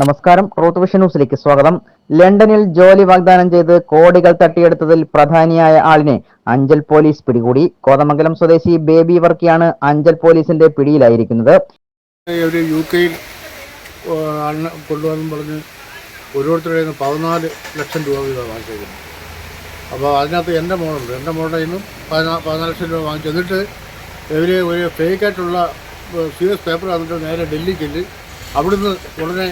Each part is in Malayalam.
നമസ്കാരം. ട്രൂത്ത് വിഷൻ ന്യൂസിലേക്ക് സ്വാഗതം. ലണ്ടനിൽ ജോലി വാഗ്ദാനം ചെയ്ത് കോടികൾ തട്ടിയെടുത്തതിൽ പ്രധാനിയായ ആളിനെ അഞ്ചൽ പോലീസ് പിടികൂടി. കോതമംഗലം സ്വദേശി ബേബി വർക്കിയാണ് അഞ്ചൽ പോലീസിന്റെ പിടിയിലായിരിക്കുന്നത്. ഒരു യു കെയിൽ കൊണ്ടുവന്നും പറഞ്ഞ് ഓരോരുത്തരുടെ പതിനാല് ലക്ഷം രൂപ വീതം വാങ്ങിച്ചേക്കുന്നു. അപ്പോൾ അതിനകത്ത് എന്റെ മോളുണ്ട്. എന്റെ മോളുടെ നിന്നും പതിനാ പതിനാല് ലക്ഷം രൂപ വാങ്ങിച്ചു. എന്നിട്ട് ഇവർ ഒരു ഫേക്കായിട്ടുള്ള സീരിയസ് പേപ്പർ തന്നിട്ട് നേരെ ഡൽഹി ചെല്ല് അവിടുന്ന് ഉടനെ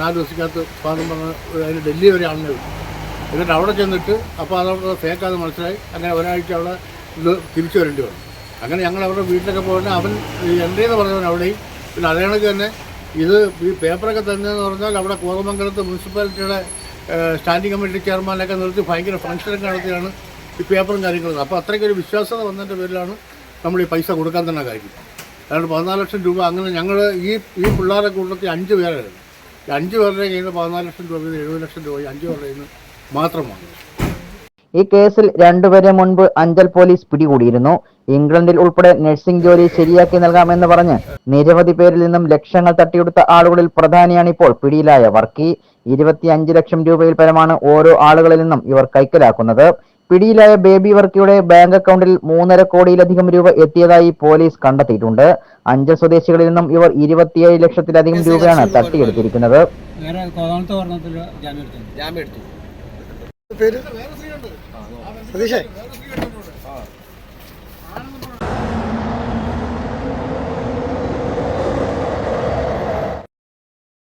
നാല് ദിവസത്തിനകത്ത് പാകം പറഞ്ഞ് അതിന് ഡൽഹി വരെ ആളിനെ വിട്ടു. എന്നിട്ട് അവിടെ ചെന്നിട്ട് അപ്പോൾ അതവിടെ ഫേക്കാന്ന് മനസ്സിലായി. അങ്ങനെ ഒരാഴ്ച അവിടെ ഇത് തിരിച്ചു വരേണ്ടി വന്നു. അങ്ങനെ ഞങ്ങൾ അവരുടെ വീട്ടിലൊക്കെ പോയിട്ട് അവൻ ഈ എന്റെ എന്ന് പറഞ്ഞവൻ അവിടെയും പിന്നെ അതേ കണക്ക് തന്നെ ഇത് ഈ പേപ്പറൊക്കെ തന്നെയെന്ന് പറഞ്ഞാൽ അവിടെ കോതമംഗലത്ത് മുനിസിപ്പാലിറ്റിയുടെ സ്റ്റാൻഡിംഗ് കമ്മിറ്റി ചെയർമാനൊക്കെ നിർത്തി ഭയങ്കര ഫംഗ്ഷനൊക്കെ നടത്തിയാണ് ഈ പേപ്പറും കാര്യങ്ങളും. അപ്പോൾ അത്രയ്ക്കൊരു വിശ്വാസത വന്നതിന്റെ പേരിലാണ് നമ്മൾ ഈ പൈസ കൊടുക്കാൻ തന്നെ കാര്യം. അതുകൊണ്ട് പതിനാല് ലക്ഷം രൂപ അങ്ങനെ ഞങ്ങൾ ഈ ഈ പിള്ളേരെ കൂട്ടത്തിൽ അഞ്ച് പേരായിരുന്നു ഈ അഞ്ച് പേരുടെ കയ്യിൽ നിന്ന് പതിനാല് ലക്ഷം രൂപ എഴുപത് ലക്ഷം രൂപ അഞ്ച് പേരുടെ കയ്യിൽ നിന്ന് മാത്രമാണ് ഈ കേസിൽ രണ്ടുപേരെ മുൻപ് അഞ്ചൽ പോലീസ് പിടികൂടിയിരുന്നു. ഇംഗ്ലണ്ടിൽ ഉൾപ്പെടെ നഴ്സിംഗ് ജോലി ശരിയാക്കി നൽകാമെന്ന് പറഞ്ഞ് നിരവധി പേരിൽ നിന്നും ലക്ഷങ്ങൾ തട്ടിയെടുത്ത ആളുകളിൽ പ്രധാനിയാണ് ഇപ്പോൾ പിടിയിലായ വർക്കി. ഇരുപത്തിയഞ്ച് ലക്ഷം രൂപയിൽ പരമാണ് ഓരോ ആളുകളിൽ നിന്നും ഇവർ കൈക്കലാക്കുന്നത്. പിടിയിലായ ബേബി വർക്കിയുടെ ബാങ്ക് അക്കൗണ്ടിൽ മൂന്നര കോടിയിലധികം രൂപ എത്തിയതായി പോലീസ് കണ്ടെത്തിയിട്ടുണ്ട്. അഞ്ച് സ്വദേശികളിൽ നിന്നും ഇവർ ഇരുപത്തിയേഴ് ലക്ഷത്തിലധികം രൂപയാണ് തട്ടിയെടുത്തിരിക്കുന്നത്. പേര്? സതീഷേ